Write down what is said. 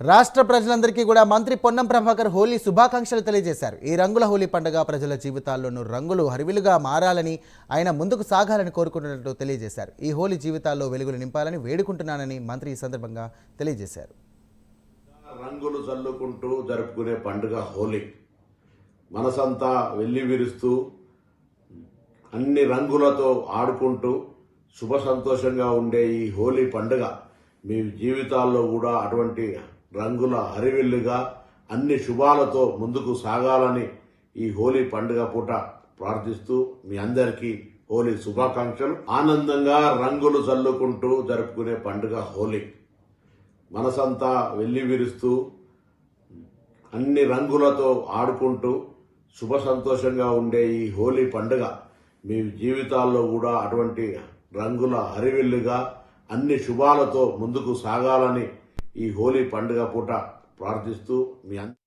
రాష్ట్ర ప్రజలందరికీ కూడా మంత్రి పొన్నం ప్రభాకర్ హోలీ శుభాకాంక్షలు తెలియజేశారు. ఈ రంగుల హోలీ పండుగ ప్రజల జీవితాల్లోనూ రంగులు హరివిలుగా మారాలని ఆయన ముందుకు సాగాలని కోరుకుంటున్నట్టు తెలియజేశారు. ఈ హోలీ జీవితాల్లో వెలుగులు నింపాలని వేడుకుంటున్నానని మంత్రి ఈ సందర్భంగా తెలియజేశారు. రంగులు చల్లుకుంటూ జరుపుకునే పండుగ హోలీ. మనసంతా వెల్లి విరుస్తూ అన్ని రంగులతో ఆడుకుంటూ శుభ సంతోషంగా ఉండే ఈ హోలీ పండుగ మీ జీవితాల్లో కూడా అటువంటి రంగుల హరివిల్లుగా అన్ని శుభాలతో ముందుకు సాగాలని ఈ హోలీ పండుగ పూట ప్రార్థిస్తూ మీ అందరికీ హోలీ శుభాకాంక్షలు. ఆనందంగా రంగులు చల్లుకుంటూ జరుపుకునే పండుగ హోలీ. మనసంతా వెల్లి విరుస్తూ అన్ని రంగులతో ఆడుకుంటూ శుభ సంతోషంగా ఉండే ఈ హోలీ పండుగ మీ జీవితాల్లో కూడా అటువంటి రంగుల హరివిల్లుగా అన్ని శుభాలతో ముందుకు సాగాలని ఈ హోలీ పండుగ పూట ప్రార్థిస్తూ మీ అందరి